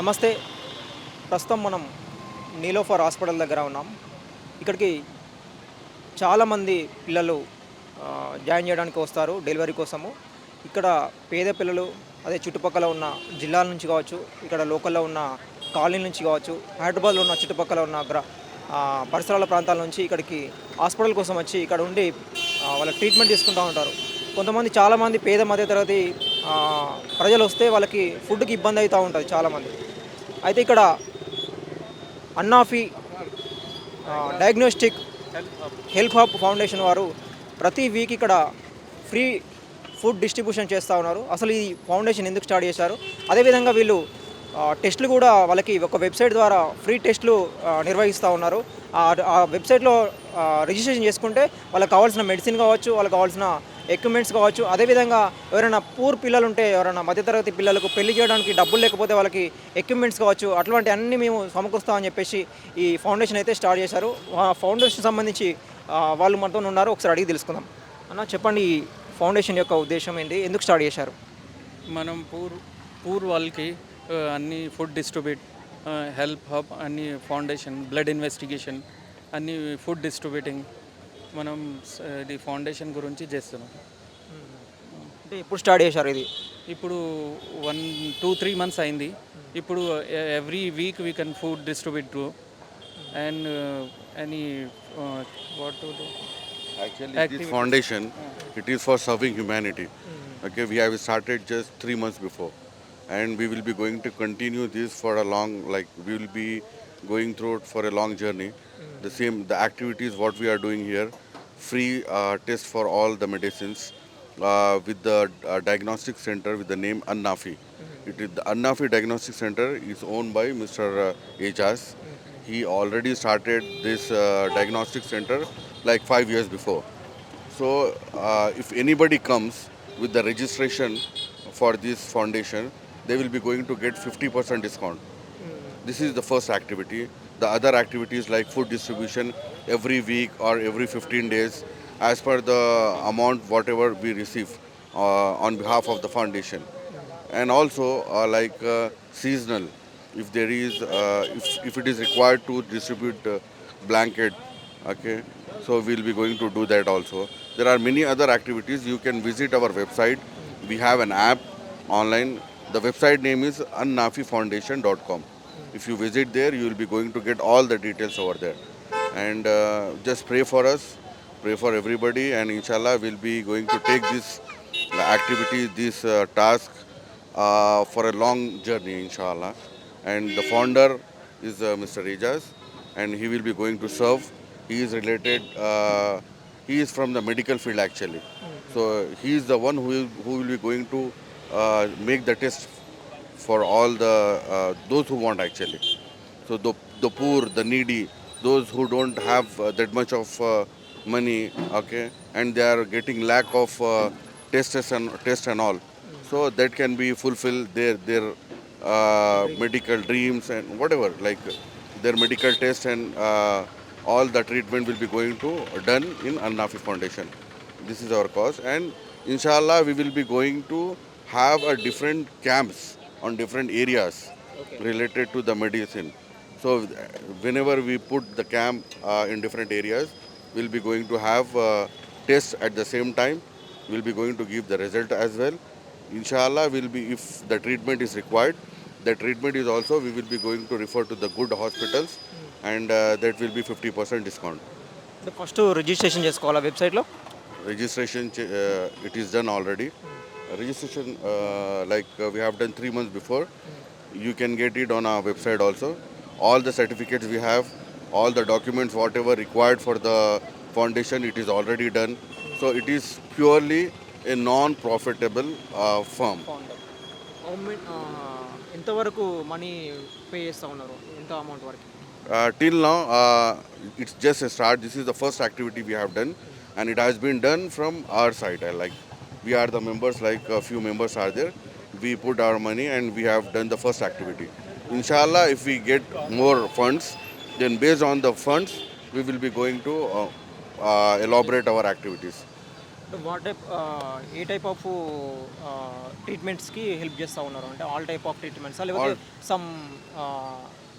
నమస్తే. ప్రస్తుతం మనం నీలోఫర్ హాస్పిటల్ దగ్గర ఉన్నాం. ఇక్కడికి చాలామంది పిల్లలు జాయిన్ చేయడానికి వస్తారు డెలివరీ కోసము. ఇక్కడ పేద పిల్లలు అదే చుట్టుపక్కల ఉన్న జిల్లాల నుంచి కావచ్చు ఇక్కడ లోకల్లో ఉన్న కాలనీ నుంచి కావచ్చు హైదరాబాద్లో ఉన్న చుట్టుపక్కల ఉన్న గ్ర పరిసరాల ప్రాంతాల నుంచి ఇక్కడికి హాస్పిటల్ కోసం వచ్చి ఇక్కడ ఉండి వాళ్ళ ట్రీట్మెంట్ తీసుకుంటూ ఉంటారు. కొంతమంది చాలామంది పేద మధ్యతరగతి ప్రజలు వస్తే వాళ్ళకి ఫుడ్కి ఇబ్బంది అవుతూ ఉంటుంది చాలామంది. అయితే ఇక్కడ అన్నాఫీ డయాగ్నోస్టిక్ హెల్ప్ హబ్ ఫౌండేషన్ వారు ప్రతి వీక్ ఇక్కడ ఫ్రీ ఫుడ్ డిస్ట్రిబ్యూషన్ చేస్తూ ఉన్నారు. అసలు ఈ ఫౌండేషన్ ఎందుకు స్టార్ట్ చేశారు? అదేవిధంగా వీళ్ళు టెస్టులు కూడా వాళ్ళకి ఒక వెబ్సైట్ ద్వారా ఫ్రీ టెస్టులు నిర్వహిస్తూ ఉన్నారు. ఆ వెబ్సైట్లో రిజిస్ట్రేషన్ చేసుకుంటే వాళ్ళకి కావాల్సిన మెడిసిన్ కావచ్చు వాళ్ళకి కావాల్సిన ఎక్విప్మెంట్స్ కావచ్చు. అదేవిధంగా ఎవరైనా పూర్ పిల్లలు ఉంటే ఎవరైనా మధ్యతరగతి పిల్లలకు పెళ్ళి చేయడానికి డబ్బులు లేకపోతే వాళ్ళకి ఎక్విప్మెంట్స్ కావచ్చు. అటువంటి అన్ని మేము సమకూరుస్తామని చెప్పేసి ఈ ఫౌండేషన్ అయితే స్టార్ట్ చేశారు. ఫౌండేషన్ సంబంధించి వాళ్ళు మనతో ఉన్నారు. ఒకసారి అడిగి తెలుసుకుందాం. అన్న చెప్పండి ఈ ఫౌండేషన్ యొక్క ఉద్దేశం ఏంటి? ఎందుకు స్టార్ట్ చేశారు? మనం పూర్ పూర్ వాళ్ళకి అన్ని ఫుడ్ డిస్ట్రిబ్యూట్ హెల్ప్ హబ్ అన్ని ఫౌండేషన్ బ్లడ్ ఇన్వెస్టిగేషన్ అన్ని ఫుడ్ డిస్ట్రిబ్యూటింగ్ మనం ఇది ఫౌండేషన్ గురించి చేస్తున్నాం. ఇప్పుడు స్టార్ట్ చేశారు ఇది? ఇప్పుడు వన్ టూ త్రీ మంత్స్ అయింది. ఇప్పుడు every week we can food distribute and any what to foundation it is for serving humanity okay we have started just three months before and we will be going to continue this for a long like we will be going through for a long journey The same, the activities what we are doing here, free uh, test for all the medicines uh, with the uh, diagnostic center with the name Annafi. It is the Annafi Diagnostic Center is owned by Mr. Uh, Ejaz. He already started this uh, diagnostic center like five years before. So, uh, if anybody comes with the registration for this foundation, they will be going to get 50% discount. This is the first activity. The other activities like food distribution every week or every 15 days, as per the amount whatever we receive uh, on behalf of the foundation, and also uh, like uh, seasonal. If there is, uh, if, if it is required to distribute uh, blanket, okay, so we'll be going to do that also. There are many other activities. You can visit our website. We have an app online. The website name is unnafifoundation.com. If you visit there, you will be going to get all the details over there. And uh, just pray for us, pray for everybody, and inshallah, we'll be going to take this activity, this uh, task uh, for a long journey, inshallah. And the founder is uh, Mr. Ejaz, and he will be going to serve. He is related, uh, he is from the medical field actually. So he is the one who will, who will be going to uh, make the test for all the uh, those who want actually. So the, the poor, the needy, those who don't have uh, that much of uh, money, okay, and they are getting lack of uh, tests and test and all. So that can be fulfill their their uh, medical dreams and whatever like their medical test and uh, all the treatment will be going to done in Annafi Foundation. This is our cause and inshallah we will be going to have a different camps on different areas okay. related to the medicine. So whenever we put the camp uh, in different areas, we'll be going to have uh, tests at the same time. We'll be going to give the result as well. Inshallah, will be if the treatment is required, the treatment is also we will be going to refer to the good hospitals, hmm. and uh, that will be 50% discount. The cost of registration just call a website lo. Registration uh, it is done already. Hmm registration uh, like uh, we have done 3 months before you can get it on our website also all the certificates we have all the documents whatever required for the foundation it is already done so it is purely a non profitable uh, firm government ఎంతవరకు money pay చేస్తూ ఉన్నారు ఎంత amount వరకు Uh, till now, uh, it's just a start. This is the first activity we have done, and it has been done from our side. Uh, like We are the members, like a few members are there. We put our money and we have done the first activity. Inshallah, if we get more funds, then based on the funds, we will be going to uh, uh, elaborate our activities. What type A type of ట్రీట్మెంట్స్కి help చేస్తూ ఉన్నారు అంటే all type of treatments లేకపోతే some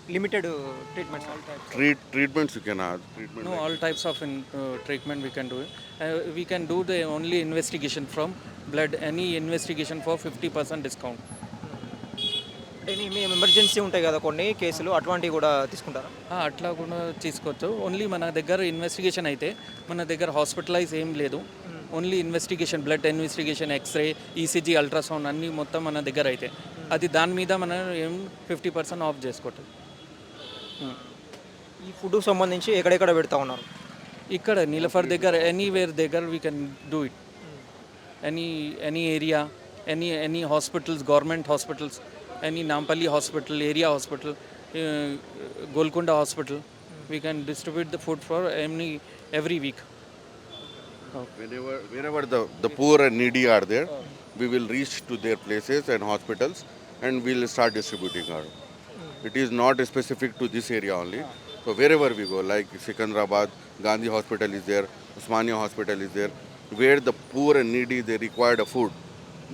limited treatments all type Treat, treatments you can have. Treatment No, all types of in, uh, treatment we can do. Uh, we can do the only investigation from blood, any investigation for 50% discount. అంటే మీ emergency ఉంటాయి కదా కొన్ని కేసులు అటువంటివి కూడా తీసుకుంటారా? ఆ, అట్లా కూడా తీసుకోవచ్చు. ఓన్లీ మన దగ్గర ఇన్వెస్టిగేషన్ అయితే మన దగ్గర హాస్పిటలైజ్ ఏం లేదు. Only investigation blood investigation X-ray ECG ultrasound అన్నీ మొత్తం మన దగ్గర అయితే. అది దాని మీద మనం ఏం ఫిఫ్టీ పర్సెంట్ ఆఫ్ చేసుకోవటం ఈ ఫుడ్కి సంబంధించి ఎక్కడెక్కడ పెడతా ఉన్నారు? ఇక్కడ నీలఫర్ దగ్గర ఎనీవేర్ దగ్గర we can do it any any area any any hospitals government hospitals any Nampally hospital area hospital Golconda hospital we can distribute the food for any every week Whenever, wherever the, the poor and needy are there, we will reach to their places and hospitals and we'll start distributing our. It is not specific to this area only. So wherever we go, like Sikandrabad, Gandhi Hospital is there, Usmania Hospital is there, where the poor and needy they require the food,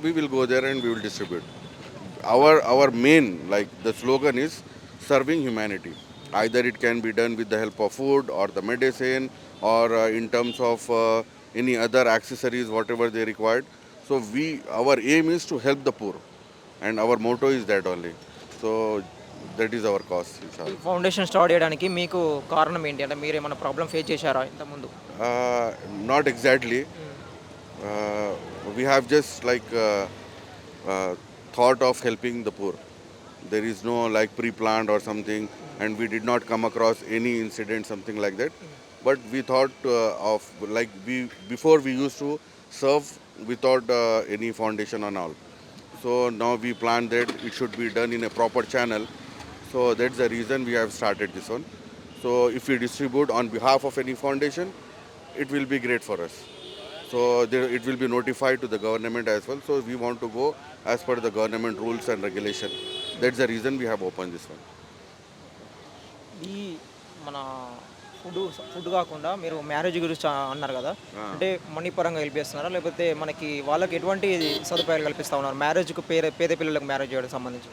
we will go there and we will distribute. Our our main like the slogan is serving humanity. Either it can be done with the help of food or the medicine or uh, in terms of uh, any other accessories, whatever they required. So we our aim is to help the poor, and our motto is that only. So that is our cause. ఈ inshallah. Foundation start చేయడానికి మీకు కారణం ఏంటి అంటే మీరు ఏమైనా problem face చేశారా ఇంతకుముందు Uh, not exactly. Uh, we have just like uh, uh, thought of helping the poor. There is no like pre-planned or something, and we did not come across any incident, something like that. But we thought uh, of like we before we used to serve without uh, any foundation and all. So now we plan that it should be so that's the reason we have started this own so if you distribute on behalf of any foundation it will be great for us so it will be notified to the government as well so we want to go as per the government rules and regulation that's the reason we have open this one ఈ మన food food కాకుండా మీరు marriage గురించి అన్నారు కదా. అంటే money పరంగా కల్పిస్తున్నారా లేకపోతే మనకి వాళ్ళకి ఎటువంటి సదుపాయాలు కల్పిస్తా ఉన్నారు? మ్యారేజ్కి పేద పేద పిల్లలకు మ్యారేజ్ చేయడానికి సంబంధించి.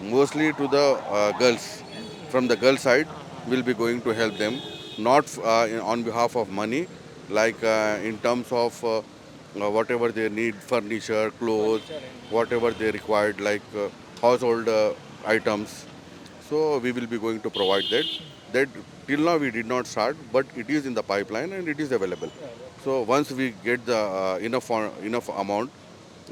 Mostly to the uh, girls. From the girl side, we'll be going to help them, not uh, in- on behalf of money, like uh, in terms of uh, uh, whatever they need, furniture, clothes, whatever they required, like uh, household uh, items. So we will be going to provide that. That till now we did not start, but it is in the pipeline and it is available. So once we get the uh, enough enough amount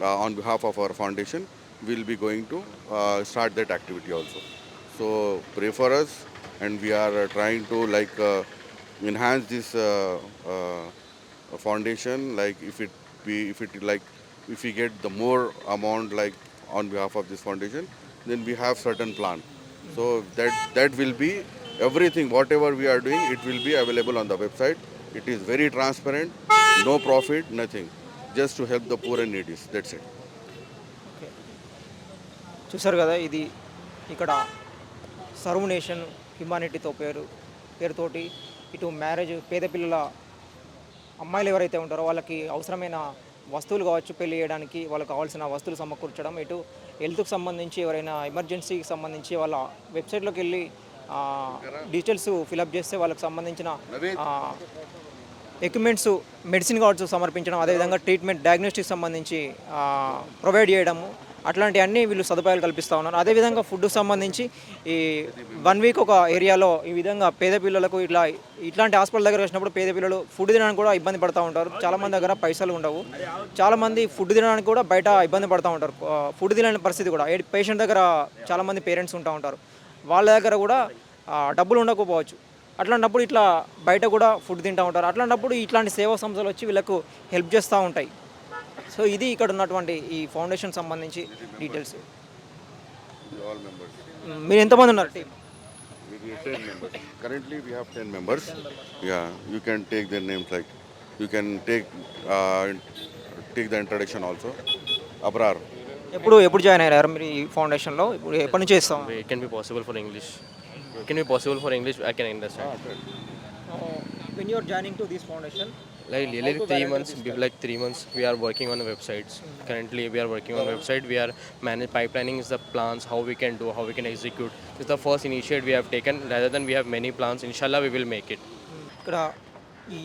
uh, on behalf of our foundation, we'll be going to uh, start that activity also. So pray for us, and we are uh, trying to like uh, enhance this uh, uh, foundation. Like if it be if it like if we get the more amount like on behalf of this foundation, then we have certain plan. So that that will be everything whatever we are doing, it will be available on the website. It is very transparent, no profit, nothing, just to help the poor and needy. That's it. చూసారు కదా ఇది ఇక్కడ serve nation హ్యుమానిటీతో పేరు పేరుతోటి ఇటు marriage పేద పిల్లల అమ్మాయిలు ఎవరైతే ఉంటారో వాళ్ళకి అవసరమైన వస్తువులు కావచ్చు పెళ్ళి చేయడానికి వాళ్ళకి కావాల్సిన వస్తువులు సమకూర్చడం ఇటు హెల్త్కి సంబంధించి ఎవరైనా ఎమర్జెన్సీకి సంబంధించి వాళ్ళ వెబ్సైట్లోకి వెళ్ళి డీటెయిల్స్ ఫిలప్ చేస్తే వాళ్ళకి సంబంధించిన ఎక్విప్మెంట్స్ మెడిసిన్ కార్డ్స్ సమర్పించడం అదేవిధంగా ట్రీట్మెంట్ డయాగ్నోస్టిక్ సంబంధించి ప్రొవైడ్ చేయడము అట్లాంటివన్నీ వీళ్ళు సదుపాయాలు కల్పిస్తూ ఉన్నారు. అదేవిధంగా ఫుడ్ సంబంధించి ఈ వన్ వీక్ ఒక ఏరియాలో ఈ విధంగా పేద పిల్లలకు ఇట్లా ఇట్లాంటి హాస్పిటల్ దగ్గర వచ్చినప్పుడు పేద పిల్లలు ఫుడ్ తినడానికి కూడా ఇబ్బంది పడుతూ ఉంటారు. చాలామంది దగ్గర పైసలు ఉండవు. చాలామంది ఫుడ్ తినడానికి కూడా బయట ఇబ్బంది పడుతూ ఉంటారు. ఫుడ్ తినని పరిస్థితి కూడా. పేషెంట్ దగ్గర చాలామంది పేరెంట్స్ ఉంటా ఉంటారు. వాళ్ళ దగ్గర కూడా డబ్బులు ఉండకపోవచ్చు. అట్లాంటప్పుడు ఇట్లా బయట కూడా ఫుడ్ తింటూ ఉంటారు. అట్లాంటప్పుడు ఇట్లాంటి సేవా సంస్థలు వచ్చి వీళ్ళకు హెల్ప్ చేస్తూ ఉంటాయి. సో ఇది ఇక్కడ ఉన్నటువంటి ఈ ఫౌండేషన్ సంబంధించి డీటెయిల్స్. మీరు ఎంతమంది ఉన్నారు team We have 10 members. Currently, we have 10 members. Yeah, you can take their names like, you can take uh, take the introduction also. Abrar. ఎప్పుడు ఎప్పుడు జాయిన్ అయ్యారు మీరు ఈ ఫౌండేషన్లో ఇప్పుడు ఎప్పటి నుంచి చేస్తాం It can be possible for English. Can be possible for English. I can understand. When you're joining to this foundation Like literally three months, be- like three months, we are working on the websites. Currently, we are working on the website. We are manage pipelining is the plans how we can do, how we can execute. This is the first initiative we have taken. Rather than we have many plans, inshallah we will make it. ఇక్కడ ఈ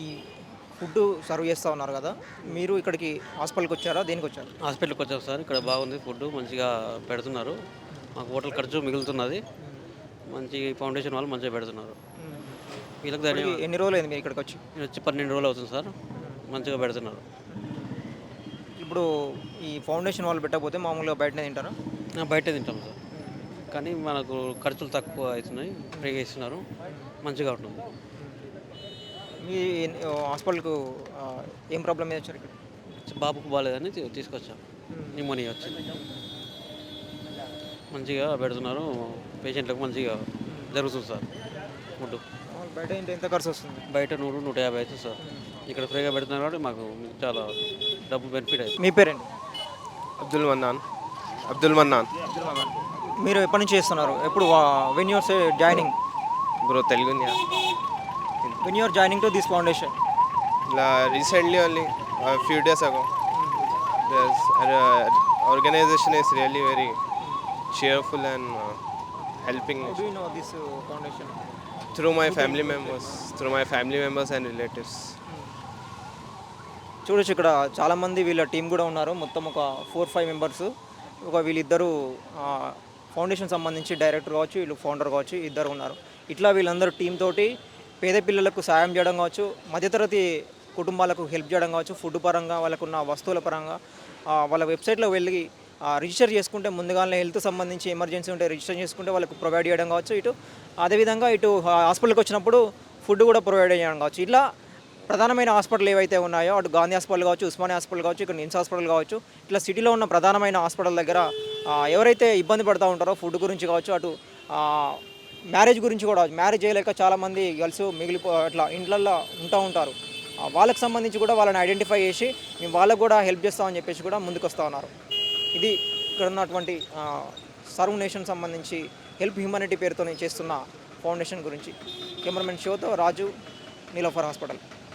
food serve చేస్తూ ఉన్నారు కదా మీరు ఇక్కడికి హాస్పిటల్కి వచ్చారా దేనికి వచ్చారు హాస్పిటల్కి వచ్చాం సార్ ఇక్కడ బాగుంది ఫుడ్ మంచిగా పెడుతున్నారు మాకు హోటల్ ఖర్చు మిగులుతున్నది మంచి ఫౌండేషన్ వాళ్ళు మంచిగా పెడుతున్నారు వీళ్ళకి ధన్యవాదాలు ఎన్ని రోజులు అయింది మీరు ఇక్కడికి వచ్చి నేను వచ్చి పన్నెండు రోజులు అవుతుంది సార్. మంచిగా పెడుతున్నారు. ఇప్పుడు ఈ ఫౌండేషన్ వాళ్ళు పెట్టకపోతే మామూలుగా బయటనే తింటారా? బయటే తింటాం సార్. కానీ మనకు ఖర్చులు తక్కువ అవుతున్నాయి ఫ్రీగా ఇస్తున్నారు. మంచిగా ఉంటుంది. మీ హాస్పిటల్కు ఏం ప్రాబ్లం మీద వచ్చారు ఇక్కడ? బాబుకు బాగాలేదని తీసుకొచ్చాం. న్యూమోనియా వచ్చింది. మంచిగా పెడుతున్నారు. పేషెంట్లకు మంచిగా జరుగుతుంది సార్. ఫుడ్ బయట తింటే ఎంత ఖర్చు వస్తుంది? బయట నూరు నూట యాభై అవుతుంది సార్. ఇక్కడ ఫ్రీగా పెడుతున్నారు కాబట్టి మాకు చాలా డబ్బు బెనిఫిట్ అవుతుంది. మీ పేరేంటి? అబ్దుల్ మన్నాన్. అబ్దుల్ మన్నాన్. మీరు ఎప్పటి నుంచి చేస్తున్నారు? ఎప్పుడు when you're joining bro Telugu when you're joining to this foundation ఇలా recently only few days ago organisation is really very cheerful and uh, helping. ఫౌండేషన్ through my family members through my family members and relatives. చూడొచ్చు ఇక్కడ చాలామంది వీళ్ళ team కూడా ఉన్నారు. మొత్తం ఒక ఫోర్ ఫైవ్ మెంబర్స్ ఒక వీళ్ళిద్దరు ఫౌండేషన్ సంబంధించి డైరెక్టర్ కావచ్చు వీళ్ళు ఫౌండర్ కావచ్చు ఇద్దరు ఉన్నారు. ఇట్లా వీళ్ళందరూ టీం తోటి పేద పిల్లలకు సాయం చేయడం కావచ్చు మధ్యతరగతి కుటుంబాలకు హెల్ప్ చేయడం కావచ్చు ఫుడ్ పరంగా వాళ్ళకున్న వస్తువుల పరంగా వాళ్ళ వెబ్సైట్లో వెళ్ళి రిజిస్టర్ చేసుకుంటే ముందుగానే హెల్త్ సంబంధించి ఎమర్జెన్సీ ఉంటే రిజిస్టర్ చేసుకుంటే వాళ్ళకు ప్రొవైడ్ చేయడం కావచ్చు. ఇటు అదేవిధంగా ఇటు హాస్పిటల్కి వచ్చినప్పుడు ఫుడ్ కూడా ప్రొవైడ్ చేయడం కావచ్చు. ఇట్లా ప్రధానమైన హాస్పిటల్ ఏవైతే ఉన్నాయో అటు గాంధీ హాస్పిటల్ కావచ్చు ఉస్మానియా హాస్పిటల్ కావచ్చు ఇక్కడ నిమ్స్ హాస్పిటల్ కావచ్చు ఇట్లా సిటీలో ఉన్న ప్రధానమైన హాస్పిటల్ దగ్గర ఎవరైతే ఇబ్బంది పడుతూ ఉంటారో ఫుడ్ గురించి కావచ్చు అటు మ్యారేజ్ గురించి కూడా మ్యారేజ్ చేయలేక చాలామంది గర్ల్స్ మిగిలిపో అట్లా ఇంట్లల్లో ఉంటూ ఉంటారు. వాళ్ళకి సంబంధించి కూడా వాళ్ళని ఐడెంటిఫై చేసి మేము వాళ్ళకు కూడా హెల్ప్ చేస్తామని చెప్పేసి కూడా ముందుకు వస్తూ ఉన్నారు. ఇది ఇక్కడ ఉన్నటువంటి సర్వ్ నేషన్ సంబంధించి హెల్ప్ హ్యూమానిటీ పేరుతో చేస్తున్న ఫౌండేషన్ గురించి. కెమెరామెన్ షోతో రాజు నీలోఫర్ హాస్పిటల్.